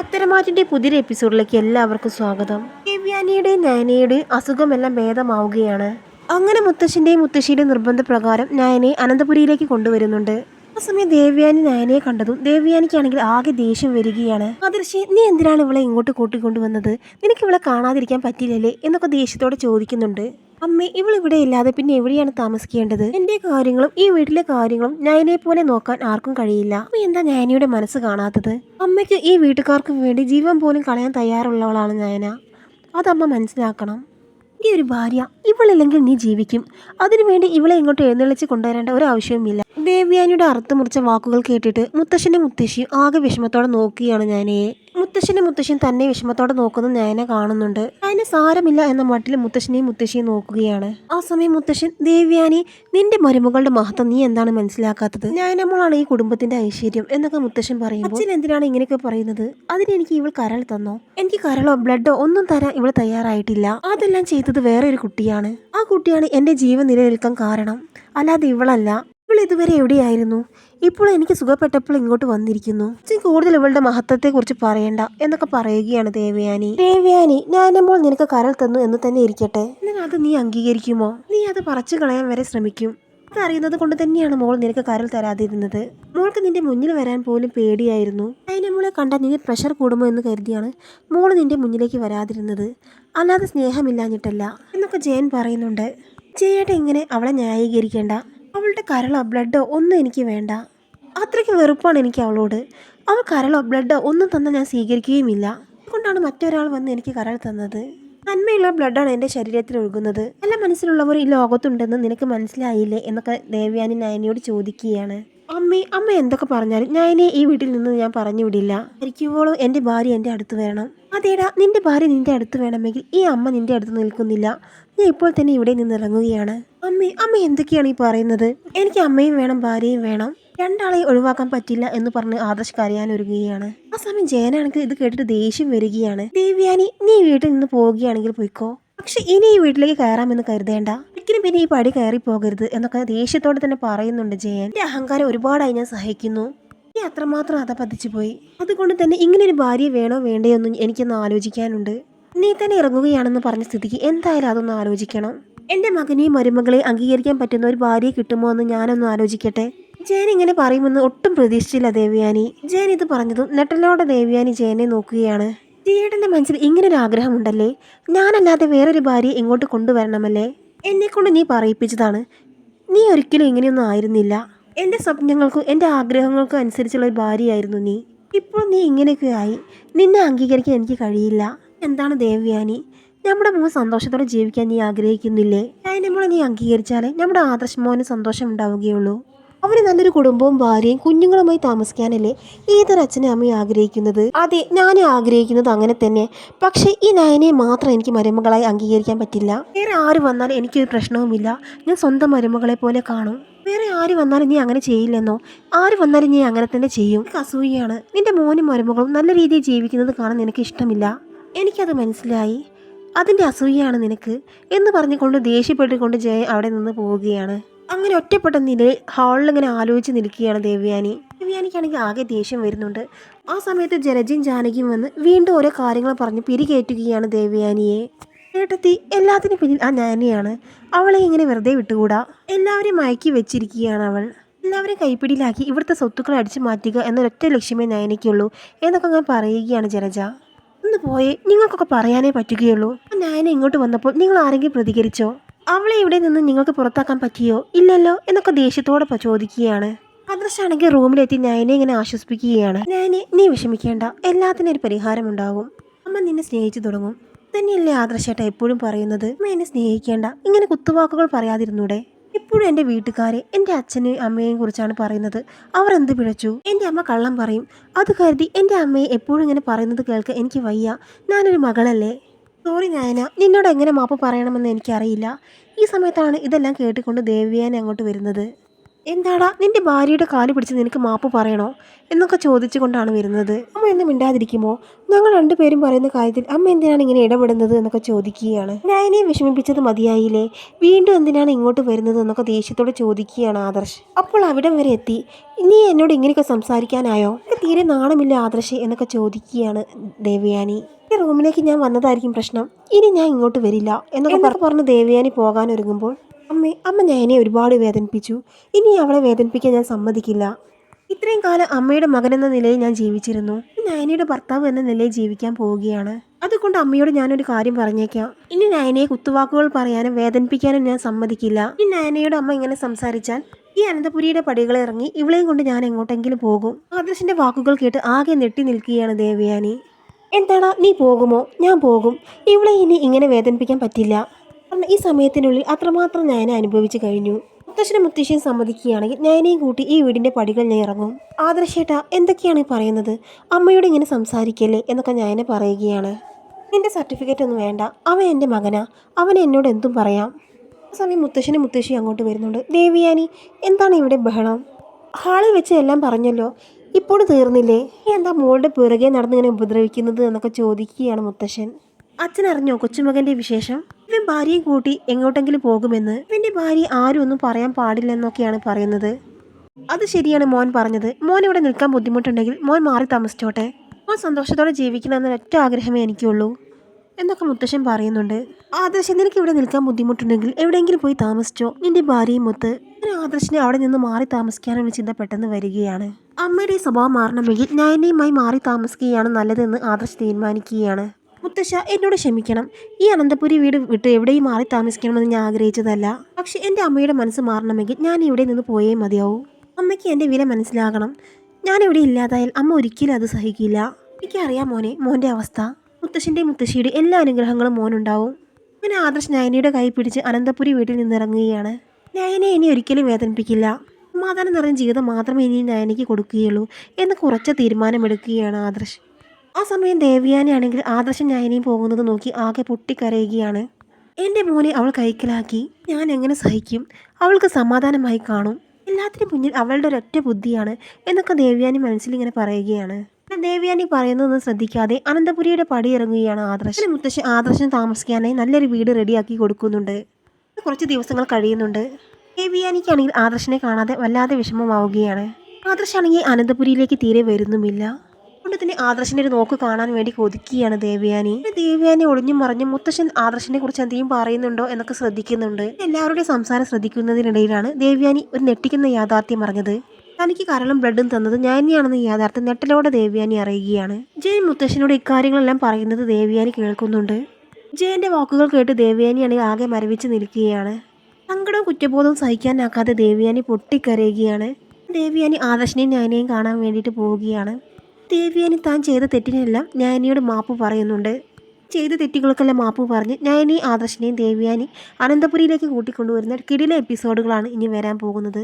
പത്തരമാറ്റിന്റെ പുതിയൊരു എപ്പിസോഡിലേക്ക് എല്ലാവർക്കും സ്വാഗതം. ദിവ്യാനിയുടെയും നയനയുടെയും അസുഖമെല്ലാം ഭേദമാവുകയാണ്. അങ്ങനെ മുത്തശ്ശന്റെയും മുത്തശ്ശിയുടെയും നിർബന്ധപ്രകാരം നയനെ അനന്തപുരിയിലേക്ക് കൊണ്ടുവരുന്നുണ്ട്. ആ സമയം ദേവ്യാനി നയനയെ കണ്ടതും ദേവ്യാനിക്കാണെങ്കിൽ ആകെ ദേഷ്യം വരികയാണ്. ആദർശി നീ എന്തിനാണ് ഇവളെ ഇങ്ങോട്ട് കൂട്ടിക്കൊണ്ടുവന്നത്? നിനക്ക് ഇവളെ കാണാതിരിക്കാൻ പറ്റില്ലല്ലേ? എന്നൊക്കെ ദേഷ്യത്തോടെ ചോദിക്കുന്നുണ്ട്. അമ്മേ ഇവൾ ഇവിടെ ഇല്ലാതെ പിന്നെ എവിടെയാണ് താമസിക്കേണ്ടത്? എന്റെ കാര്യങ്ങളും ഈ വീട്ടിലെ കാര്യങ്ങളും നയനെ പോലെ നോക്കാൻ ആർക്കും കഴിയില്ല. അമ്മ എന്താ നയനയുടെ മനസ്സ് കാണാത്തത്? അമ്മയ്ക്ക് ഈ വീട്ടുകാർക്ക് വേണ്ടി ജീവൻ പോലും കളയാൻ തയ്യാറുള്ളവളാണ് നയന. അതമ്മ മനസ്സിലാക്കണം. ഈ ഒരു ഭാര്യ ഇവളില്ലെങ്കിൽ നീ ജീവിക്കും. അതിനുവേണ്ടി ഇവളെ ഇങ്ങോട്ട് എഴുന്നള്ളിച്ച് കൊണ്ടുവരേണ്ട ഒരു ആവശ്യവുമില്ല. ദേവ്യാനിയുടെ അർത്ഥം മുറിച്ച വാക്കുകൾ കേട്ടിട്ട് മുത്തശ്ശന്റെ മുത്തശ്ശി ആകെ വിഷമത്തോടെ നോക്കുകയാണ് ഞാനയെ മുത്തശ്ശന്റെ മുത്തശ്ശൻ തന്നെ വിഷമത്തോടെ നോക്കുന്ന നയനെ കാണുന്നുണ്ട്. അതിന് സാരമില്ല എന്ന മട്ടിൽ മുത്തശ്ശനെയും മുത്തശ്ശിയും നോക്കുകയാണ്. ആ സമയം മുത്തശ്ശൻ ദേവ്യാനി നിന്റെ മരുമകളുടെ മഹത്വം നീ എന്താണ് മനസ്സിലാക്കാത്തത്? നയനമ്മളാണ് ഈ കുടുംബത്തിന്റെ ഐശ്വര്യം എന്നൊക്കെ മുത്തശ്ശൻ പറയുമ്പോൾ അച്ഛൻ എന്തിനാണ് ഇങ്ങനെയൊക്കെ പറയുന്നത്? അതിന് എനിക്ക് ഇവൾ കരൾ തന്നോ? എനിക്ക് കരളോ ബ്ലഡോ ഒന്നും തരാൻ ഇവൾ തയ്യാറായിട്ടില്ല. അതെല്ലാം ചെയ്തത് വേറെ ഒരു കുട്ടിയാണ്. ആ കുട്ടിയാണ് എന്റെ ജീവൻ നിലനിൽക്കാൻ കാരണം. അല്ലാതെ ഇവളല്ല. ഇവൾ ഇതുവരെ എവിടെയായിരുന്നു? ഇപ്പോൾ എനിക്ക് സുഖപ്പെട്ടപ്പോൾ ഇങ്ങോട്ട് വന്നിരിക്കുന്നു. കൂടുതൽ ഇവളുടെ മഹത്വത്തെക്കുറിച്ച് പറയണ്ട എന്നൊക്കെ പറയുകയാണ് ദേവയാനി. ദേവയാനി ഞാനമ്മോൾ നിനക്ക് കരൾ തന്നു എന്ന് തന്നെ ഇരിക്കട്ടെ. അത് നീ അംഗീകരിക്കുമോ? നീ അത് പറച്ചു കളയാൻ വരെ ശ്രമിക്കും. അറിയുന്നത് കൊണ്ട് തന്നെയാണ് മോൾ നിനക്ക് കരൾ തരാതിരുന്നത്. മോൾക്ക് നിന്റെ മുന്നിൽ വരാൻ പോലും പേടിയായിരുന്നു. അതിനെ മോളെ കണ്ടാൽ നിന്റെ പ്രഷർ കൂടുമോ എന്ന് കരുതിയാണ് മോൾ നിന്റെ മുന്നിലേക്ക് വരാതിരുന്നത്. അല്ലാതെ സ്നേഹമില്ലാഞ്ഞിട്ടല്ല എന്നൊക്കെ ജയൻ പറയുന്നുണ്ട്. ജയേട്ട ഇങ്ങനെ അവളെ ന്യായീകരിക്കേണ്ട. അവളുടെ കരളോ ബ്ലഡോ ഒന്നും എനിക്ക് വേണ്ട. അത്രയ്ക്ക് വെറുപ്പാണ് എനിക്ക് അവളോട്. അവൾ കരളോ ബ്ലഡോ ഒന്നും തന്നാൽ ഞാൻ സ്വീകരിക്കുകയുമില്ല. അതുകൊണ്ടാണ് മറ്റൊരാൾ വന്ന് എനിക്ക് കരൾ തന്നത്. നന്മയുള്ള ബ്ലഡാണ് എന്റെ ശരീരത്തിൽ ഒഴുകുന്നത്. നല്ല മനസ്സിലുള്ളവർ ഈ ലോകത്തുണ്ടെന്ന് നിനക്ക് മനസ്സിലായില്ലേ എന്നൊക്കെ ദേവ്യാനി നയനിയോട് ചോദിക്കുകയാണ്. അമ്മേ അമ്മ എന്തൊക്കെ പറഞ്ഞാലും ഞാൻ ഇനി ഈ വീട്ടിൽ നിന്ന് ഞാൻ പറഞ്ഞു വിടില്ല. മരിക്കുമ്പോഴും എന്റെ ഭാര്യ എന്റെ അടുത്ത് വേണം അതേടാ നിന്റെ ഭാര്യ നിന്റെ അടുത്ത് വേണമെങ്കിൽ ഈ അമ്മ നിന്റെ അടുത്ത് നിൽക്കുന്നില്ല. ഞാൻ ഇപ്പോൾ തന്നെ ഇവിടെ നിന്ന് ഇറങ്ങുകയാണ്. അമ്മേ അമ്മ എന്തൊക്കെയാണ് ഈ പറയുന്നത്? എനിക്ക് അമ്മയും വേണം ഭാര്യയും വേണം. രണ്ടാളെയും ഒഴിവാക്കാൻ പറ്റില്ല എന്ന് പറഞ്ഞ് ആദർശ് കരയാനൊരുങ്ങുകയാണ് ആ സമയം ജയനാണെങ്കിൽ ഇത് കേട്ടിട്ട് ദേഷ്യം വരികയാണ്. ദേവ്യാനി നീ വീട്ടിൽ നിന്ന് പോവുകയാണെങ്കിൽ പോയിക്കോ. പക്ഷെ ഇനി ഈ വീട്ടിലേക്ക് കയറാമെന്ന് കരുതേണ്ട. ഒരിക്കലും പിന്നെ ഈ പടി കയറി പോകരുത് എന്നൊക്കെ ദേഷ്യത്തോടെ തന്നെ പറയുന്നുണ്ട് ജയൻ. എന്റെ അഹങ്കാരം ഒരുപാടായി ഞാൻ സഹിക്കുന്നു. ഈ അത്രമാത്രം അത പതിച്ചു പോയി. അതുകൊണ്ട് തന്നെ ഇങ്ങനെ ഒരു ഭാര്യ വേണോ വേണ്ടയോ എന്ന് എനിക്കൊന്ന് ആലോചിക്കാനുണ്ട്. നീ തന്നെ ഇറങ്ങുകയാണെന്ന് പറഞ്ഞ സ്ഥിതിക്ക് എന്തായാലും അതൊന്ന് ആലോചിക്കണം. എന്റെ മകനെയും മരുമകളെ അംഗീകരിക്കാൻ പറ്റുന്ന ഒരു ഭാര്യയെ കിട്ടുമോ എന്ന് ഞാനൊന്ന് ആലോചിക്കട്ടെ. ജയൻ ഇങ്ങനെ പറയുമെന്ന് ഒട്ടും പ്രതീക്ഷിച്ചില്ല ദേവയാനി. ജയൻ ഇത് പറഞ്ഞതും നെട്ടലോടെ ദേവയാനി ജയനെ നോക്കുകയാണ്. ജിയേട്ടന്റെ മനസ്സിൽ ഇങ്ങനൊരു ആഗ്രഹമുണ്ടല്ലേ? ഞാനല്ലാതെ വേറൊരു ഭാര്യയെ ഇങ്ങോട്ട് കൊണ്ടുവരണമല്ലേ? എന്നെ കൊണ്ട് നീ പറയിപ്പിച്ചതാണ്. നീ ഒരിക്കലും ഇങ്ങനെയൊന്നും ആയിരുന്നില്ല. എന്റെ സ്വപ്നങ്ങൾക്കും എന്റെ ആഗ്രഹങ്ങൾക്കും അനുസരിച്ചുള്ള ഒരു ഭാര്യയായിരുന്നു നീ. ഇപ്പോൾ നീ ഇങ്ങനെയൊക്കെ ആയി നിന്നെ അംഗീകരിക്കാൻ എനിക്ക് കഴിയില്ല. എന്താണ് ദേവ്യാനി? നമ്മുടെ മോൻ സന്തോഷത്തോടെ ജീവിക്കാൻ നീ ആഗ്രഹിക്കുന്നില്ലേ? അതിനെ മോളെ നീ അംഗീകരിച്ചാലേ നമ്മുടെ ആദർശ മോന് സന്തോഷം ഉണ്ടാവുകയുള്ളൂ. അവന് നല്ലൊരു കുടുംബവും ഭാര്യയും കുഞ്ഞുങ്ങളുമായി താമസിക്കാനല്ലേ ഏതൊരു അച്ഛനും അമ്മയും ആഗ്രഹിക്കുന്നത്? അതെ ഞാനും ആഗ്രഹിക്കുന്നത് അങ്ങനെ തന്നെ. പക്ഷേ ഈ നയനെ മാത്രം എനിക്ക് മരുമകളായി അംഗീകരിക്കാൻ പറ്റില്ല. വേറെ ആര് വന്നാലും എനിക്കൊരു പ്രശ്നവുമില്ല. ഞാൻ സ്വന്തം മരുമകളെ പോലെ കാണും. വേറെ ആര് വന്നാലും നീ അങ്ങനെ ചെയ്യില്ലെന്നോ? ആര് വന്നാലും നീ അങ്ങനെ തന്നെ ചെയ്യും. അസൂയാണ് നിന്റെ മോനും മരുമകളും നല്ല രീതിയിൽ ജീവിക്കുന്നത് കാണാൻ നിനക്ക് ഇഷ്ടമില്ല. എനിക്കത് മനസ്സിലായി. അതിന്റെ അസൂയയാണ് നിനക്ക് എന്ന് പറഞ്ഞുകൊണ്ട് ദേഷ്യപ്പെട്ടുകൊണ്ട് ജയ അവിടെ നിന്ന് പോവുകയാണ്. അങ്ങനെ ഒറ്റപ്പെട്ട നിലയിൽ ഹാളിൽ ഇങ്ങനെ ആലോചിച്ച് നിൽക്കുകയാണ് ദേവയാനി. ദേവയാനിക്കാണെങ്കിൽ ആകെ ദേഷ്യം വരുന്നുണ്ട്. ആ സമയത്ത് ജലജയും ജാനകിയും വന്ന് വീണ്ടും ഓരോ കാര്യങ്ങൾ പറഞ്ഞ് പിരികേറ്റുകയാണ് ദേവയാനിയെ. ഏട്ടത്തി എല്ലാത്തിനും പിന്നിൽ ആ നാനിയാണ് അവളെ ഇങ്ങനെ വെറുതെ വിട്ടുകൂടാ? എല്ലാവരെയും മയക്കി വെച്ചിരിക്കുകയാണ് അവൾ. എല്ലാവരെയും കൈപ്പിടിയിലാക്കി ഇവിടുത്തെ സ്വത്തുക്കൾ അടിച്ചു മാറ്റുക എന്നൊരൊറ്റ ലക്ഷ്യമേ നയനയ്ക്കുള്ളൂ എന്നൊക്കെ ഞാൻ പറയുകയാണ് ജലജ. ഒന്ന് പോയേ നിങ്ങൾക്കൊക്കെ പറയാനേ പറ്റുകയുള്ളൂ. നയന ഇങ്ങോട്ട് വന്നപ്പോൾ നിങ്ങൾ ആരെങ്കിലും പ്രതികരിച്ചോ? അവളെ ഇവിടെ നിന്ന് നിങ്ങൾക്ക് പുറത്താക്കാൻ പറ്റിയോ? ഇല്ലല്ലോ എന്നൊക്കെ ദേഷ്യത്തോടെ ചോദിക്കുകയാണ്. ആദർശാണെങ്കിൽ റൂമിലെത്തി നയനെ ഇങ്ങനെ ആശ്വസിപ്പിക്കുകയാണ്. നയനെ നീ വിഷമിക്കേണ്ട. എല്ലാത്തിനും ഒരു പരിഹാരം ഉണ്ടാകും. അമ്മ നിന്നെ സ്നേഹിച്ചു തുടങ്ങും. തന്നെയല്ലേ ആദർശേട്ട എപ്പോഴും പറയുന്നത്? അമ്മ എന്നെ സ്നേഹിക്കേണ്ട. ഇങ്ങനെ കുത്തുവാക്കുകൾ പറയാതിരുന്നൂടെ? ഇപ്പോഴും എന്റെ വീട്ടുകാരെ എന്റെ അച്ഛനെയും അമ്മയെയും കുറിച്ചാണ് പറയുന്നത്. അവർ എന്ത് പിഴച്ചു? എന്റെ അമ്മ കള്ളം പറയും. അത് കരുതി എന്റെ അമ്മയെ എപ്പോഴും ഇങ്ങനെ പറയുന്നത് കേൾക്കാൻ എനിക്ക് വയ്യ. ഞാനൊരു മകളല്ലേ? സോറി നായന നിന്നോട് എങ്ങനെ മാപ്പ് പറയണമെന്ന് എനിക്കറിയില്ല. ഈ സമയത്താണ് ഇതെല്ലാം കേട്ടുകൊണ്ട് ദേവ്യാനെ അങ്ങോട്ട് വരുന്നത്. എന്താടാ നിന്റെ ഭാര്യയുടെ കാൽ പിടിച്ച് നിനക്ക് മാപ്പ് പറയണോ? എന്നൊക്കെ ചോദിച്ചുകൊണ്ടാണ് വരുന്നത്. അമ്മ എന്നെ മിണ്ടാതിരിക്കുമോ? ഞങ്ങൾ രണ്ടുപേരും പറയുന്ന കാര്യത്തിൽ അമ്മ എന്തിനാണ് ഇങ്ങനെ ഇടപെടുന്നത് എന്നൊക്കെ ചോദിക്കുകയാണ്. നയനെ വിഷമിപ്പിച്ചത് മതിയായില്ലേ? വീണ്ടും എന്തിനാണ് ഇങ്ങോട്ട് വരുന്നത് എന്നൊക്കെ ദേഷ്യത്തോടെ ചോദിക്കുകയാണ് ആദർശ്. അപ്പോൾ അവിടം വരെ എത്തി. നീ എന്നോട് ഇങ്ങനെയൊക്കെ സംസാരിക്കാനായോ? എനിക്ക് തീരെ നാണമില്ല ആദർശ് എന്നൊക്കെ ചോദിക്കുകയാണ് ദേവയാനി. ഈ റൂമിലേക്ക് ഞാൻ വന്നതായിരിക്കും പ്രശ്നം. ഇനി ഞാൻ ഇങ്ങോട്ട് വരില്ല എന്നൊക്കെ പറ- പറഞ്ഞ് ദേവയാനി പോകാനൊരുങ്ങുമ്പോൾ അമ്മേ അമ്മ നയനെ ഒരുപാട് വേദനിപ്പിച്ചു. ഇനി അവളെ വേദനിപ്പിക്കാൻ ഞാൻ സമ്മതിക്കില്ല. ഇത്രയും കാലം അമ്മയുടെ മകൻ എന്ന നിലയിൽ ഞാൻ ജീവിച്ചിരുന്നു. നയനയുടെ ഭർത്താവ് എന്ന നിലയിൽ ജീവിക്കാൻ പോവുകയാണ്. അതുകൊണ്ട് അമ്മയോട് ഞാനൊരു കാര്യം പറഞ്ഞേക്കാം. ഇനി നയനയെ കുത്തുവാക്കുകൾ പറയാനും വേദനിപ്പിക്കാനും ഞാൻ സമ്മതിക്കില്ല. ഈ നയനയുടെ അമ്മ ഇങ്ങനെ സംസാരിച്ചാൽ ഈ അനന്തപുരിയുടെ പടികൾ ഇറങ്ങി ഇവളെയും കൊണ്ട് ഞാൻ എങ്ങോട്ടെങ്കിലും പോകും. ആദർശിന്റെ വാക്കുകൾ കേട്ട് ആകെ നെട്ടി നിൽക്കുകയാണ് ദേവയാനി. എന്താടാ നീ പോകുമോ? ഞാൻ പോകും. ഇവളെ ഇനി ഇങ്ങനെ വേദനിപ്പിക്കാൻ പറ്റില്ല. കാരണം ഈ സമയത്തിനുള്ളിൽ അത്രമാത്രം നയന അനുഭവിച്ചു കഴിഞ്ഞു. മുത്തശ്ശനും മുത്തശ്ശിയും സമ്മതിക്കുകയാണെങ്കിൽ നയനയും കൂട്ടി ഈ വീടിന്റെ പടികൾ ഞാൻ ഇറങ്ങും. ആദർശേട്ട എന്തൊക്കെയാണ് പറയുന്നത്? അമ്മയോട് ഇങ്ങനെ സംസാരിക്കല്ലേ എന്നൊക്കെ നയന പറയുകയാണ്. എന്റെ സർട്ടിഫിക്കറ്റ് ഒന്നും വേണ്ട. അവൻ എന്റെ മകനാ. അവൻ എന്നോട് എന്തും പറയാം. ആ സമയം മുത്തശ്ശനും മുത്തശ്ശിയും അങ്ങോട്ട് വരുന്നുണ്ട്. ദേവിയാനി എന്താണ് ഇവിടെ ബഹളം? ഹാളിൽ വെച്ച് എല്ലാം പറഞ്ഞല്ലോ. ഇപ്പോൾ തീർന്നില്ലേ? എന്താ മോളുടെ പിറകെ നടന്നിങ്ങനെ ഉപദ്രവിക്കുന്നത് എന്നൊക്കെ ചോദിക്കുകയാണ് മുത്തശ്ശൻ. അച്ഛൻ അറിഞ്ഞോ കൊച്ചുമകന്റെ വിശേഷം? ഇവൻ ഭാര്യയും കൂട്ടി എങ്ങോട്ടെങ്കിലും പോകുമെന്ന് ഇവന്റെ ഭാര്യ ആരും ഒന്നും പറയാൻ പാടില്ലെന്നൊക്കെയാണ് പറയുന്നത്. അത് ശരിയാണ് മോൻ പറഞ്ഞത്. മോൻ ഇവിടെ നിൽക്കാൻ ബുദ്ധിമുട്ടുണ്ടെങ്കിൽ മോൻ മാറി താമസിച്ചോട്ടെ. മോൻ സന്തോഷത്തോടെ ജീവിക്കണമെന്ന ഒറ്റ ആഗ്രഹമേ എനിക്കുള്ളൂ. എന്നൊക്കെ മുത്തശ്ശൻ പറയുന്നുണ്ട്. ആദർശൻ നിനക്ക് ഇവിടെ നിൽക്കാൻ ബുദ്ധിമുട്ടുണ്ടെങ്കിൽ എവിടെയെങ്കിലും പോയി താമസിച്ചോ? നിന്റെ ഭാര്യയും മുത്ത്. ഞാൻ ആദർശിനെ അവിടെ നിന്ന് മാറി താമസിക്കാനുള്ള ചിന്ത പെട്ടെന്ന് വരികയാണ്. അമ്മയുടെ സ്വഭാവം മാറണമെങ്കിൽ നയനയുമായി മാറി താമസിക്കുകയാണ് നല്ലതെന്ന് ആദർശ് തീരുമാനിക്കുകയാണ്. മുത്തശ്ശ എന്നോട് ക്ഷമിക്കണം. ഈ അനന്തപുരി വീട് വിട്ട് എവിടെയും മാറി താമസിക്കണമെന്ന് ഞാൻ ആഗ്രഹിച്ചതല്ല. പക്ഷെ എന്റെ അമ്മയുടെ മനസ്സ് മാറണമെങ്കിൽ ഞാൻ ഇവിടെ നിന്ന് പോയേ മതിയാവൂ. അമ്മയ്ക്ക് എന്റെ വില മനസ്സിലാകണം. ഞാൻ ഇവിടെ ഇല്ലാതായാൽ അമ്മ ഒരിക്കലും അത് സഹിക്കില്ല. എനിക്കറിയാം മോനെ മോന്റെ അവസ്ഥ. മുത്തശ്ശന്റെ മുത്തശ്ശിയുടെ എല്ലാ അനുഗ്രഹങ്ങളും മോനുണ്ടാവും. അങ്ങനെ ആദർശ് നയനയുടെ കൈ പിടിച്ച് അനന്തപുരി വീട്ടിൽ നിന്നിറങ്ങുകയാണ് നയനെ ഇനി ഒരിക്കലും വേദനിപ്പിക്കില്ല. സമാധാനം നിറഞ്ഞ ജീവിതം മാത്രമേ ഇനി നയനയ്ക്ക് കൊടുക്കുകയുള്ളൂ എന്ന് കുറച്ച തീരുമാനമെടുക്കുകയാണ് ആദർശ്. ആ സമയം ദേവയാനിയാണെങ്കിൽ ആദർശം നയനയും പോകുന്നത് നോക്കി ആകെ പൊട്ടിക്കരയുകയാണ്. എന്റെ മോനെ അവൾ കൈക്കലാക്കി. ഞാൻ എങ്ങനെ സഹിക്കും? അവൾക്ക് സമാധാനമായി കാണും. എല്ലാത്തിനും മുന്നിൽ അവളുടെ ഒരൊറ്റ ബുദ്ധിയാണ് എന്നൊക്കെ മനസ്സിൽ ഇങ്ങനെ പറയുകയാണ്. ദേവ്യാനി ദേവയാനി പറയുന്നതൊന്നും ശ്രദ്ധിക്കാതെ അനന്തപുരിയുടെ പടി ഇറങ്ങുകയാണ് ആദർശ് മുത്തശ്ശി ആദർശം താമസിക്കാനായി നല്ലൊരു വീട് റെഡിയാക്കി കൊടുക്കുന്നുണ്ട്. കുറച്ച് ദിവസങ്ങൾ കഴിയുന്നുണ്ട്. ദേവിയാനിക്കാണെങ്കിൽ ആദർശനെ കാണാതെ വല്ലാതെ വിഷമമാവുകയാണ്. ആദർശാണെങ്കിൽ അനന്തപുരിയിലേക്ക് തീരെ വരുന്നുമില്ല. അതുകൊണ്ട് തന്നെ ആദർശിന്റെ ഒരു നോക്ക് കാണാൻ വേണ്ടി കൊതിക്കുകയാണ് ദേവയാനി. ദേവയാനി ഒളിഞ്ഞു മറിഞ്ഞും മുത്തശ്ശൻ ആദർശിനെ കുറിച്ച് എന്തെങ്കിലും പറയുന്നുണ്ടോ എന്നൊക്കെ ശ്രദ്ധിക്കുന്നുണ്ട്. എല്ലാവരുടെയും സംസാരം ശ്രദ്ധിക്കുന്നതിനിടയിലാണ് ദേവയാനി ഒരു നെട്ടിക്കുന്ന യാഥാർത്ഥ്യം അറിഞ്ഞത്. തനിക്ക് കരളും ബ്ലഡും തന്നത് ഞാനിയാണെന്ന് യാഥാർത്ഥ്യം നെട്ടലോടെ ദേവയാനി അറിയുകയാണ്. ജയൻ മുത്തശ്ശനോട് ഇക്കാര്യങ്ങളെല്ലാം പറയുന്നത് ദേവയാനി കേൾക്കുന്നുണ്ട്. ജയന്റെ വാക്കുകൾ കേട്ട് ദേവയാനിയാണെങ്കിൽ ആകെ മരവിച്ച് നിൽക്കുകയാണ്. സങ്കടവും കുറ്റബോധവും സഹിക്കാനാക്കാതെ ദേവയാനി പൊട്ടിക്കരയുകയാണ്. ദേവയാനി ആദർശനെയും ഞാനെയും കാണാൻ വേണ്ടിയിട്ട് പോവുകയാണ്. ദേവയാനി താൻ ചെയ്ത തെറ്റിനെല്ലാം ഞാനിയോട് മാപ്പ് പറയുന്നുണ്ട്. ചെയ്ത തെറ്റുകൾക്കെല്ലാം മാപ്പ് പറഞ്ഞ് ഞാനി ആദർശിനെയും ദേവിയാനി അനന്തപുരിയിലേക്ക് കൂട്ടിക്കൊണ്ടുവരുന്ന കിടില എപ്പിസോഡുകളാണ് ഇനി വരാൻ പോകുന്നത്.